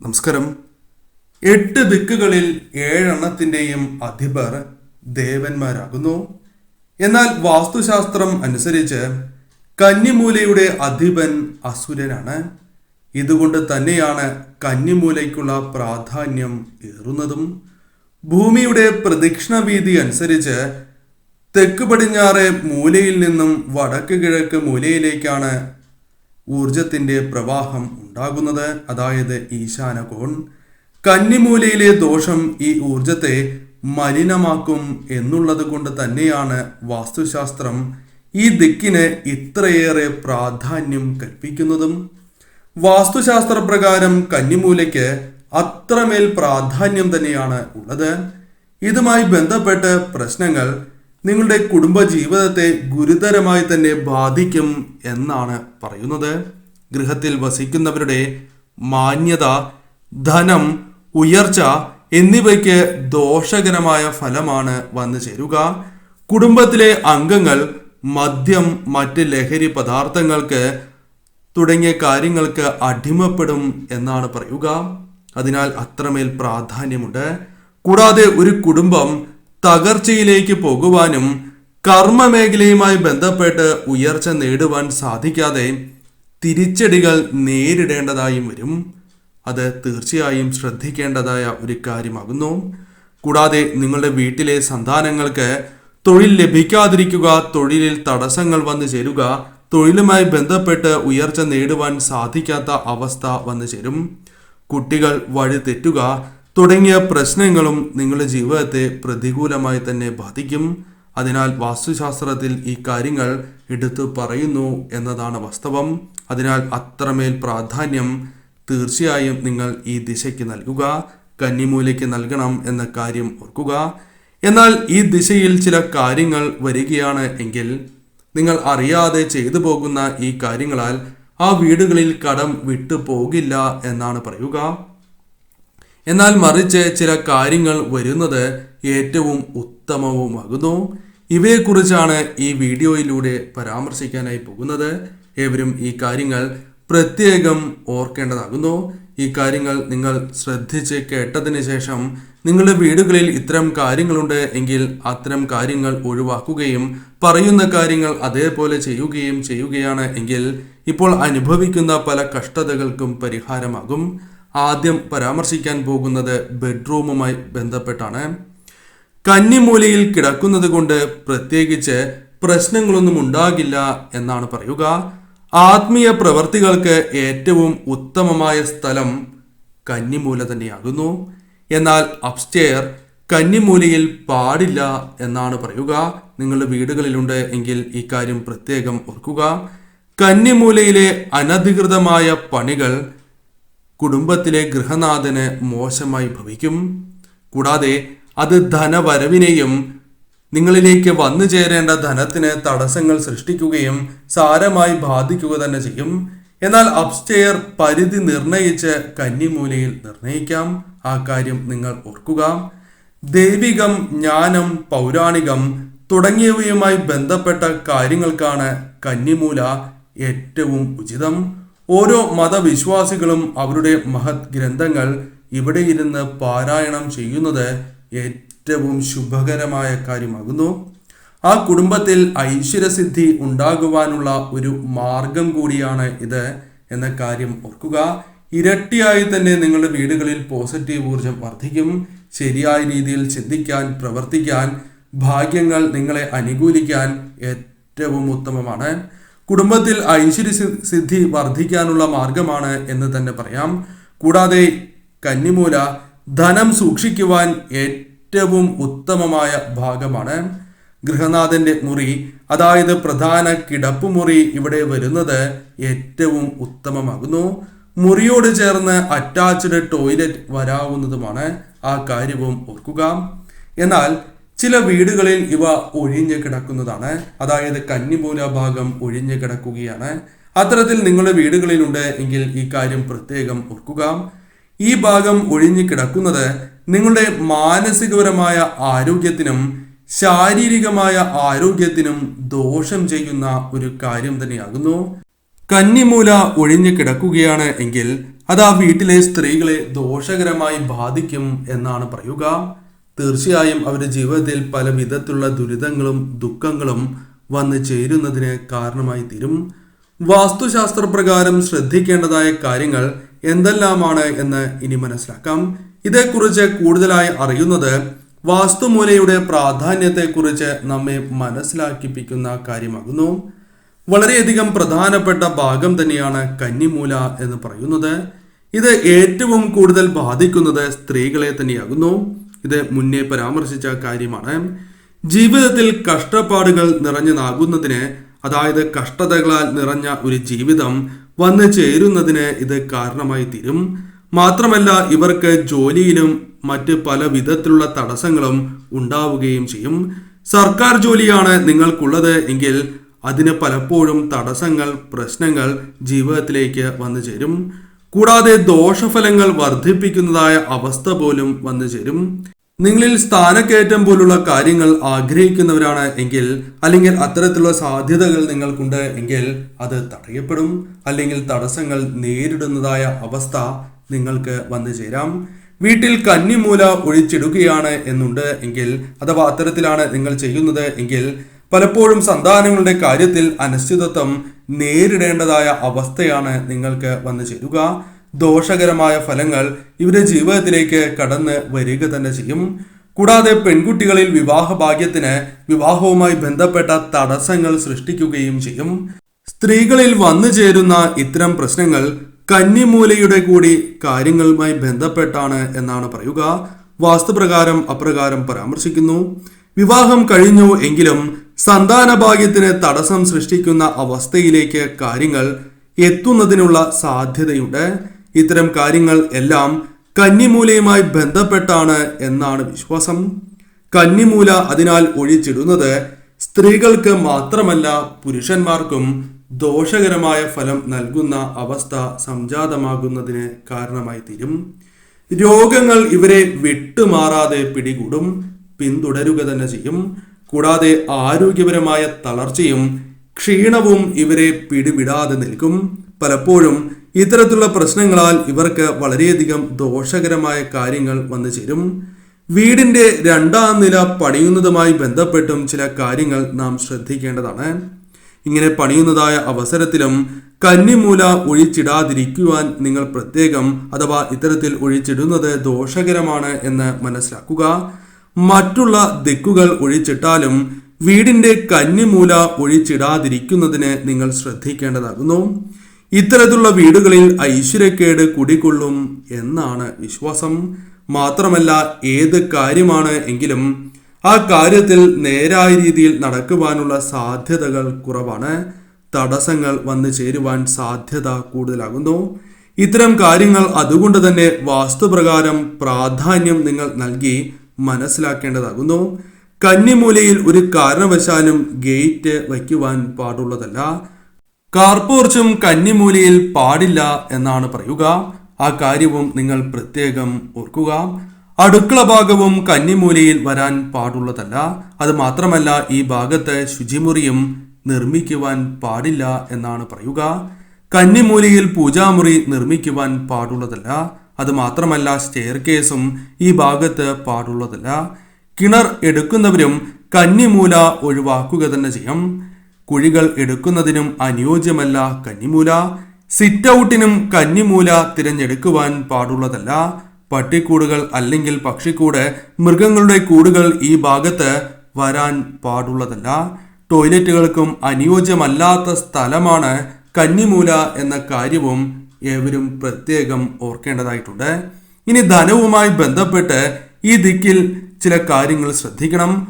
നമസ്കാരം. എട്ട് ദിക്കുകളിൽ ഏഴെണ്ണത്തിന്റെയും അധിപർ ദേവന്മാരാകുന്നു. എന്നാൽ വാസ്തുശാസ്ത്രം അനുസരിച്ച് കന്നിമൂലയുടെ അധിപൻ അസുരനാണ്. ഇതുകൊണ്ട് തന്നെയാണ് കന്നിമൂലയ്ക്കുള്ള പ്രാധാന്യം ഏറുന്നതും. ഭൂമിയുടെ പ്രദക്ഷിണ വീതി അനുസരിച്ച് തെക്ക് പടിഞ്ഞാറ് മൂലയിൽ നിന്നും വടക്ക് കിഴക്ക് മൂലയിലേക്കാണ് ഊർജത്തിന്റെ പ്രവാഹം ഉണ്ടാകുന്നത്. അതായത് ഈശാന കോൺ കന്നിമൂലയിലെ ദോഷം ഈ ഊർജത്തെ മലിനമാക്കും എന്നുള്ളത് കൊണ്ട് തന്നെയാണ് വാസ്തുശാസ്ത്രം ഈ ദിക്കിന് ഇത്രയേറെ പ്രാധാന്യം കൽപ്പിക്കുന്നതും. വാസ്തുശാസ്ത്ര പ്രകാരം കന്നിമൂലയ്ക്ക് അത്രമേൽ പ്രാധാന്യം തന്നെയാണ് ഉള്ളത്. ഇതുമായി ബന്ധപ്പെട്ട് പ്രശ്നങ്ങൾ നിങ്ങളുടെ കുടുംബ ജീവിതത്തെ ഗുരുതരമായി തന്നെ ബാധിക്കും എന്നാണ് പറയുന്നത്. ഗൃഹത്തിൽ വസിക്കുന്നവരുടെ മാന്യത ധനം ഉയർച്ച എന്നിവയ്ക്ക് ദോഷകരമായ ഫലമാണ് വന്നു ചേരുക. കുടുംബത്തിലെ അംഗങ്ങൾ മദ്യം മറ്റ് ലഹരി പദാർത്ഥങ്ങൾക്ക് തുടങ്ങിയ കാര്യങ്ങൾക്ക് അടിമപ്പെടും എന്നാണ് പറയുക. അതിനാൽ അത്രമേൽ പ്രാധാന്യമുണ്ട്. കൂടാതെ ഒരു കുടുംബം തകർച്ചയിലേക്ക് പോകുവാനും കർമ്മ മേഖലയുമായി ബന്ധപ്പെട്ട് ഉയർച്ച നേടുവാൻ സാധിക്കാതെ തിരിച്ചടികൾ നേരിടേണ്ടതായും വരും. അത് തീർച്ചയായും ശ്രദ്ധിക്കേണ്ടതായ ഒരു കാര്യമാകുന്നു. കൂടാതെ നിങ്ങളുടെ വീട്ടിലെ സന്താനങ്ങൾക്ക് തൊഴിൽ ലഭിക്കാതിരിക്കുക തൊഴിലിൽ തടസ്സങ്ങൾ വന്നു ചേരുക തൊഴിലുമായി ബന്ധപ്പെട്ട് ഉയർച്ച നേടുവാൻ സാധിക്കാത്ത അവസ്ഥ വന്നു ചേരും. കുട്ടികൾ വഴി തെറ്റുക തുടങ്ങിയ പ്രശ്നങ്ങളും നിങ്ങളുടെ ജീവിതത്തെ പ്രതികൂലമായി തന്നെ ബാധിക്കും. അതിനാൽ വാസ്തുശാസ്ത്രത്തിൽ ഈ കാര്യങ്ങൾ എടുത്തു പറയുന്നു എന്നതാണ് വാസ്തവം. അതിനാൽ അത്രമേൽ പ്രാധാന്യം തീർച്ചയായും നിങ്ങൾ ഈ ദിശയ്ക്ക് നൽകുക കന്നിമൂലയ്ക്ക് നൽകണം എന്ന കാര്യം ഓർക്കുക. എന്നാൽ ഈ ദിശയിൽ ചില കാര്യങ്ങൾ വരികയാണ് എങ്കിൽ നിങ്ങൾ അറിയാതെ ചെയ്തു പോകുന്ന ഈ കാര്യങ്ങളാൽ ആ വീടുകളിൽ കടം വിട്ടു പോകില്ല എന്നാണ് പറയുക. എന്നാൽ മറിച്ച് ചില കാര്യങ്ങൾ വരുന്നത് ഏറ്റവും ഉത്തമവുമാകുന്നു. ഇവയെക്കുറിച്ചാണ് ഈ വീഡിയോയിലൂടെ പരാമർശിക്കാനായി പോകുന്നത്. ഏവരും ഈ കാര്യങ്ങൾ പ്രത്യേകം ഓർക്കേണ്ടതാകുന്നു. ഈ കാര്യങ്ങൾ നിങ്ങൾ ശ്രദ്ധിച്ച് കേട്ടതിന് ശേഷം നിങ്ങളുടെ വീടുകളിൽ ഇത്തരം കാര്യങ്ങളുണ്ട് എങ്കിൽ അത്തരം കാര്യങ്ങൾ ഒഴിവാക്കുകയും പറയുന്ന കാര്യങ്ങൾ അതേപോലെ ചെയ്യുകയും ചെയ്യുകയാണ് എങ്കിൽ ഇപ്പോൾ അനുഭവിക്കുന്ന പല കഷ്ടതകൾക്കും പരിഹാരമാകും. ആദ്യം പരാമർശിക്കാൻ പോകുന്നത് ബെഡ്റൂമുമായി ബന്ധപ്പെട്ടാണ്. കന്നിമൂലയിൽ കിടക്കുന്നത് കൊണ്ട് പ്രത്യേകിച്ച് പ്രശ്നങ്ങളൊന്നും ഉണ്ടാകില്ല എന്നാണ് പറയുക. ആത്മീയ പ്രവർത്തികൾക്ക് ഏറ്റവും ഉത്തമമായ സ്ഥലം കന്നിമൂല തന്നെയാകുന്നു. എന്നാൽ അപ്സ്റ്റെയർ കന്നിമൂലയിൽ പാടില്ല എന്നാണ് പറയുക. നിങ്ങളുടെ വീടുകളിലുണ്ട് എങ്കിൽ ഇക്കാര്യം കാര്യം പ്രത്യേകം ഓർക്കുക. കന്നിമൂലയിലെ അനധികൃതമായ പണികൾ കുടുംബത്തിലെ ഗൃഹനാഥന് മോശമായി ഭവിക്കും. കൂടാതെ അത് ധനവരവിനെയും നിങ്ങളിലേക്ക് വന്നു ചേരേണ്ട ധനത്തിന് തടസ്സങ്ങൾ സൃഷ്ടിക്കുകയും സാരമായി ബാധിക്കുക തന്നെ ചെയ്യും. എന്നാൽ അപ്സ്റ്റെയർ പരിധി നിർണയിച്ച് കന്നിമൂലയിൽ നിർണയിക്കാം. ആ കാര്യം നിങ്ങൾ ഓർക്കുക. ദൈവികം ജ്ഞാനം പൗരാണികം തുടങ്ങിയവയുമായി ബന്ധപ്പെട്ട കാര്യങ്ങൾക്കാണ് കന്നിമൂല ഏറ്റവും ഉചിതം. ഓരോ മതവിശ്വാസികളും അവരുടെ മഹത് ഗ്രന്ഥങ്ങൾ ഇവിടെ ഇരുന്ന് പാരായണം ചെയ്യുന്നത് ഏറ്റവും ശുഭകരമായ കാര്യമാകുന്നു. ആ കുടുംബത്തിൽ ഐശ്വര്യസിദ്ധി ഉണ്ടാകുവാനുള്ള ഒരു മാർഗം കൂടിയാണ് ഇത് എന്ന കാര്യം ഓർക്കുക. ഇരട്ടിയായി തന്നെ നിങ്ങളുടെ വീടുകളിൽ പോസിറ്റീവ് ഊർജം വർദ്ധിക്കും. ശരിയായ രീതിയിൽ ചിന്തിക്കാൻ പ്രവർത്തിക്കാൻ ഭാഗ്യങ്ങൾ നിങ്ങളെ അനുകൂലിക്കാൻ ഏറ്റവും ഉത്തമമാണ്. കുടുംബത്തിൽ ഐശ്വര്യ സിദ്ധി വർദ്ധിക്കാനുള്ള മാർഗമാണ് എന്ന് തന്നെ പറയാം. കൂടാതെ കന്നിമൂല ധനം സൂക്ഷിക്കുവാൻ ഏറ്റവും ഉത്തമമായ ഭാഗമാണ്. ഗൃഹനാഥന്റെ മുറി അതായത് പ്രധാന കിടപ്പുമുറി ഇവിടെ വരുന്നത് ഏറ്റവും ഉത്തമമാകുന്നു. മുറിയോട് ചേർന്ന് അറ്റാച്ച്ഡ് ടോയ്ലറ്റ് വരാവുന്നതുമാണ്. ആ കാര്യവും ഓർക്കുക. എന്നാൽ ചില വീടുകളിൽ ഇവ ഒഴിഞ്ഞു കിടക്കുന്നതാണ്. അതായത് കന്നിമൂല ഭാഗം ഒഴിഞ്ഞു കിടക്കുകയാണ്. അത്തരത്തിൽ നിങ്ങളുടെ വീടുകളിലുണ്ട് എങ്കിൽ ഈ കാര്യം പ്രത്യേകം ഓർക്കുക. ഈ ഭാഗം ഒഴിഞ്ഞു കിടക്കുന്നത് നിങ്ങളുടെ മാനസികപരമായ ആരോഗ്യത്തിനും ശാരീരികമായ ആരോഗ്യത്തിനും ദോഷം ചെയ്യുന്ന ഒരു കാര്യം തന്നെയാകുന്നു. കന്നിമൂല ഒഴിഞ്ഞു കിടക്കുകയാണ് എങ്കിൽ അത് ആ വീട്ടിലെ സ്ത്രീകളെ ദോഷകരമായി ബാധിക്കും എന്നാണ് പറയുക. തീർച്ചയായും അവരുടെ ജീവിതത്തിൽ പല വിധത്തിലുള്ള ദുരിതങ്ങളും ദുഃഖങ്ങളും വന്നു ചേരുന്നതിന് കാരണമായി തീരും. വാസ്തുശാസ്ത്ര പ്രകാരം ശ്രദ്ധിക്കേണ്ടതായ കാര്യങ്ങൾ എന്തെല്ലാമാണ് എന്ന് ഇനി മനസ്സിലാക്കാം. ഇതേക്കുറിച്ച് കൂടുതലായി അറിയുന്നത് വാസ്തുമൂലയുടെ പ്രാധാന്യത്തെക്കുറിച്ച് നമ്മെ മനസ്സിലാക്കിപ്പിക്കുന്ന കാര്യമാകുന്നു. വളരെയധികം പ്രധാനപ്പെട്ട ഭാഗം തന്നെയാണ് കന്നിമൂല എന്ന് പറയുന്നത്. ഇത് ഏറ്റവും കൂടുതൽ ബാധിക്കുന്നത് സ്ത്രീകളെ തന്നെയാകുന്നു. ഇത് മുന്നേ പരാമർശിച്ച കാര്യമാണ്. ജീവിതത്തിൽ കഷ്ടപ്പാടുകൾ നിറഞ്ഞു നിറഞ്ഞതാകുന്നതിന് അതായത് കഷ്ടതകളാൽ നിറഞ്ഞ ഒരു ജീവിതം വന്നു ചേരുന്നതിന് ഇത് കാരണമായി തീരും. മാത്രമല്ല ഇവർക്ക് ജോലിയിലും മറ്റ് പല വിധത്തിലുള്ള തടസ്സങ്ങളും ഉണ്ടാവുകയും ചെയ്യും. സർക്കാർ ജോലിയാണ് നിങ്ങൾക്കുള്ളത് എങ്കിൽ അതിന് പലപ്പോഴും തടസ്സങ്ങൾ പ്രശ്നങ്ങൾ ജീവിതത്തിലേക്ക് വന്നു ചേരും. കൂടാതെ ദോഷഫലങ്ങൾ വർദ്ധിപ്പിക്കുന്നതായ അവസ്ഥ പോലും വന്നു ചേരും. നിങ്ങളിൽ സ്ഥാനക്കയറ്റം പോലുള്ള കാര്യങ്ങൾ ആഗ്രഹിക്കുന്നവരാണ് എങ്കിൽ അല്ലെങ്കിൽ അത്തരത്തിലുള്ള സാധ്യതകൾ നിങ്ങൾക്കുണ്ട് എങ്കിൽ അത് തടയപ്പെടും. അല്ലെങ്കിൽ തടസ്സങ്ങൾ നേരിടുന്നതായ അവസ്ഥ നിങ്ങൾക്ക് വന്നു ചേരാം. വീട്ടിൽ കന്നിമൂല ഒഴിച്ചിടുകയാണ് എന്നുണ്ട് എങ്കിൽ അഥവാ അത്തരത്തിലാണ് നിങ്ങൾ ചെയ്യുന്നത് എങ്കിൽ പലപ്പോഴും സന്താനങ്ങളുടെ കാര്യത്തിൽ അനിശ്ചിതത്വം നേരിടേണ്ടതായ അവസ്ഥയാണ് നിങ്ങൾക്ക് വന്നു ചേരുക. ദോഷകരമായ ഫലങ്ങൾ ഇവരുടെ ജീവിതത്തിലേക്ക് കടന്ന് വരിക തന്നെ ചെയ്യും. കൂടാതെ പെൺകുട്ടികളിൽ വിവാഹ ഭാഗ്യത്തിന് വിവാഹവുമായി ബന്ധപ്പെട്ട തടസ്സങ്ങൾ സൃഷ്ടിക്കുകയും ചെയ്യും. സ്ത്രീകളിൽ വന്നു ചേരുന്ന ഇത്തരം പ്രശ്നങ്ങൾ കന്നിമൂലയുടെ കൂടി കാര്യങ്ങളുമായി ബന്ധപ്പെട്ടാണ് എന്നാണ് പറയുക. വാസ്തുപ്രകാരം അപ്രകാരം പരാമർശിക്കുന്നു. വിവാഹം കഴിഞ്ഞു എങ്കിലും സന്താന ഭാഗ്യത്തിന് തടസ്സം സൃഷ്ടിക്കുന്ന അവസ്ഥയിലേക്ക് കാര്യങ്ങൾ എത്തുന്നതിനുള്ള സാധ്യതയുണ്ട്. ഇത്തരം കാര്യങ്ങൾ എല്ലാം കന്നിമൂലയുമായി ബന്ധപ്പെട്ടാണ് എന്നാണ് വിശ്വാസം. കന്നിമൂല അതിനാൽ ഒഴിച്ചിടുന്നത് സ്ത്രീകൾക്ക് മാത്രമല്ല പുരുഷന്മാർക്കും ദോഷകരമായ ഫലം നൽകുന്ന അവസ്ഥ സംജാതമാകുന്നതിന് കാരണമായി തീരും. രോഗങ്ങൾ ഇവരെ വിട്ടുമാറാതെ പിടികൂടും പിന്തുടരുക തന്നെ ചെയ്യും. കൂടാതെ ആരോഗ്യപരമായ തളർച്ചയും ക്ഷീണവും ഇവരെ പിടിവിടാതെ നിൽക്കും. പലപ്പോഴും ഇത്തരത്തിലുള്ള പ്രശ്നങ്ങളാൽ ഇവർക്ക് വളരെയധികം ദോഷകരമായ കാര്യങ്ങൾ വന്നു ചേരും. വീടിന്റെ രണ്ടാം നില പണിയുന്നതുമായി ബന്ധപ്പെട്ടും ചില കാര്യങ്ങൾ നാം ശ്രദ്ധിക്കേണ്ടതാണ്. ഇങ്ങനെ പണിയുന്നതായ അവസരത്തിലും കന്നിമൂല ഒഴിച്ചിടാതിരിക്കുവാൻ നിങ്ങൾ പ്രത്യേകം അഥവാ ഇത്തരത്തിൽ ഒഴിച്ചിടുന്നത് ദോഷകരമാണ് എന്ന് മനസ്സിലാക്കുക. മറ്റുള്ള ദിക്കുകൾ ഒഴിച്ചിട്ടാലും വീടിന്റെ കന്നിമൂല ഒഴിച്ചിടാതിരിക്കുന്നതിന് നിങ്ങൾ ശ്രദ്ധിക്കേണ്ടതാകുന്നു. ഇത്തരത്തിലുള്ള വീടുകളിൽ ഐശ്വര്യക്കേട് കുടികൊള്ളും എന്നാണ് വിശ്വാസം. മാത്രമല്ല ഏത് കാര്യമാണ് എങ്കിലും ആ കാര്യത്തിൽ നേരായ രീതിയിൽ നടക്കുവാനുള്ള സാധ്യതകൾ കുറവാണ്. തടസ്സങ്ങൾ വന്നു ചേരുവാൻ സാധ്യത കൂടുതലാകുന്നു. ഇത്തരം കാര്യങ്ങൾ അതുകൊണ്ട് തന്നെ വാസ്തുപ്രകാരം പ്രാധാന്യം നിങ്ങൾ നൽകി മനസ്സിലാക്കേണ്ടതാകുന്നു. കന്നിമൂലയിൽ ഒരു കാരണവശാലും ഗേറ്റ് വയ്ക്കുവാൻ പാടുള്ളതല്ല. കാർപോർച്ചും കന്നിമൂലയിൽ പാടില്ല എന്നാണ് പറയുക. ആ കാര്യവും നിങ്ങൾ പ്രത്യേകം ഓർക്കുക. അടുക്കള ഭാഗവും കന്നിമൂലയിൽ വരാൻ പാടുള്ളതല്ല. അത് മാത്രമല്ല ഈ ഭാഗത്ത് ശുചിമുറിയും നിർമ്മിക്കുവാൻ പാടില്ല എന്നാണ് പറയുക. കന്നിമൂലയിൽ പൂജാമുറി നിർമ്മിക്കുവാൻ പാടുള്ളതല്ല. അത് മാത്രമല്ല സ്റ്റെയർ കേസും ഈ ഭാഗത്ത് പാടുള്ളതല്ല. കിണർ എടുക്കുന്നവരും കന്നിമൂല ഒഴിവാക്കുക തന്നെ ചെയ്യും. കുഴികൾ എടുക്കുന്നതിനും അനുയോജ്യമല്ല കന്നിമൂല. സിറ്റ് ഔട്ടിനും കന്നിമൂല തിരഞ്ഞെടുക്കുവാൻ പാടുള്ളതല്ല. പട്ടിക്കൂടുകൾ അല്ലെങ്കിൽ പക്ഷിക്കൂട് മൃഗങ്ങളുടെ കൂടുകൾ ഈ ഭാഗത്ത് വരാൻ പാടുള്ളതല്ല. ടോയ്ലറ്റുകൾക്കും അനുയോജ്യമല്ലാത്ത സ്ഥലമാണ് കന്നിമൂല എന്ന കാര്യവും ഏവരും പ്രത്യേകം ഓർക്കേണ്ടതായിട്ടുണ്ട്. ഇനി ധനവുമായി ബന്ധപ്പെട്ട് ഈ ദിക്കിൽ ചില കാര്യങ്ങൾ ശ്രദ്ധിക്കണം.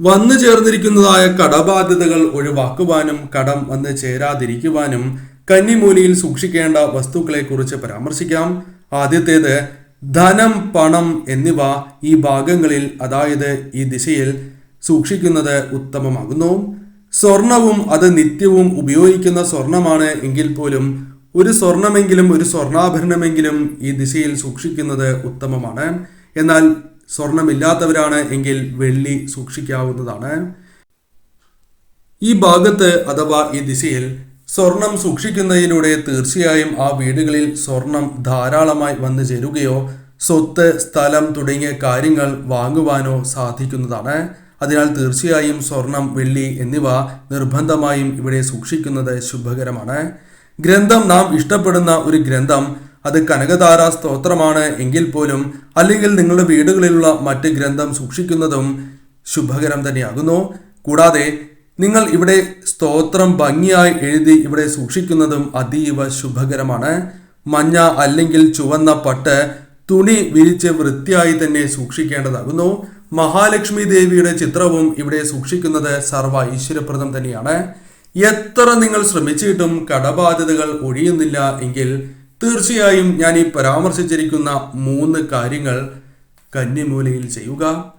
വന്നു ചേർന്നിരിക്കുന്നതായ കടബാധ്യതകൾ ഒഴിവാക്കുവാനും കടം വന്ന് ചേരാതിരിക്കുവാനും കന്നിമൂലിയിൽ സൂക്ഷിക്കേണ്ട വസ്തുക്കളെ കുറിച്ച് പരാമർശിക്കാം. ആദ്യത്തേത് ധനം പണം എന്നിവ ഈ ഭാഗങ്ങളിൽ അതായത് ഈ ദിശയിൽ സൂക്ഷിക്കുന്നത് ഉത്തമമാകുന്നു. സ്വർണവും അത് നിത്യവും ഉപയോഗിക്കുന്ന സ്വർണമാണ് എങ്കിൽ പോലും ഒരു സ്വർണമെങ്കിലും ഒരു സ്വർണാഭരണമെങ്കിലും ഈ ദിശയിൽ സൂക്ഷിക്കുന്നത് ഉത്തമമാണ്. എന്നാൽ സ്വർണമില്ലാത്തവരാണ് എങ്കിൽ വെള്ളി സൂക്ഷിക്കാവുന്നതാണ്. ഈ ഭാഗത്ത് അഥവാ ഈ ദിശയിൽ സ്വർണം സൂക്ഷിക്കുന്നതിലൂടെ തീർച്ചയായും ആ വീടുകളിൽ സ്വർണം ധാരാളമായി വന്നു ചേരുകയോ സ്വത്ത് സ്ഥലം തുടങ്ങിയ കാര്യങ്ങൾ വാങ്ങുവാനോ സാധിക്കുന്നതാണ്. അതിനാൽ തീർച്ചയായും സ്വർണം വെള്ളി എന്നിവ നിർബന്ധമായും ഇവിടെ സൂക്ഷിക്കുന്നത് ശുഭകരമാണ്. ഗ്രന്ഥം നാം ഇഷ്ടപ്പെടുന്ന ഒരു ഗ്രന്ഥം അത് കനകധാര സ്തോത്രമാണ് എങ്കിൽ പോലും അല്ലെങ്കിൽ നിങ്ങളുടെ വീടുകളിലുള്ള മറ്റ് ഗ്രന്ഥം സൂക്ഷിക്കുന്നതും ശുഭകരം തന്നെയാകുന്നു. കൂടാതെ നിങ്ങൾ ഇവിടെ സ്തോത്രം ഭംഗിയായി എഴുതി ഇവിടെ സൂക്ഷിക്കുന്നതും അതീവ ശുഭകരമാണ്. മഞ്ഞ അല്ലെങ്കിൽ ചുവന്ന പട്ട് തുണി വിരിച്ച് വൃത്തിയായി തന്നെ സൂക്ഷിക്കേണ്ടതാകുന്നു. മഹാലക്ഷ്മി ദേവിയുടെ ചിത്രവും ഇവിടെ സൂക്ഷിക്കുന്നത് സർവ ഐശ്വര്യപ്രദം തന്നെയാണ്. എത്ര നിങ്ങൾ ശ്രമിച്ചിട്ടും കടബാധ്യതകൾ ഒഴിയുന്നില്ല എങ്കിൽ തീർച്ചയായും ഞാൻ ഈ പരാമർശിച്ചിരിക്കുന്ന മൂന്ന് കാര്യങ്ങൾ കന്നിമൂലയിൽ ചെയ്യുക.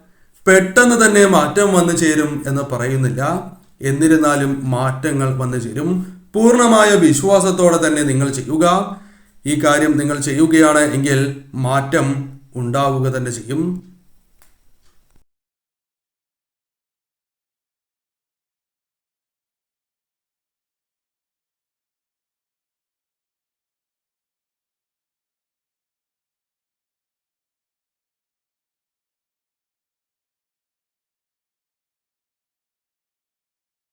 പെട്ടെന്ന് തന്നെ മാറ്റം വന്നു ചേരും എന്ന് പറയുന്നില്ല. എന്നിരുന്നാലും മാറ്റങ്ങൾ വന്നു ചേരും. പൂർണമായ വിശ്വാസത്തോടെ തന്നെ നിങ്ങൾ ചെയ്യുക. ഈ കാര്യം നിങ്ങൾ ചെയ്യുകയാണ് എങ്കിൽ മാറ്റം ഉണ്ടാവുക തന്നെ ചെയ്യും.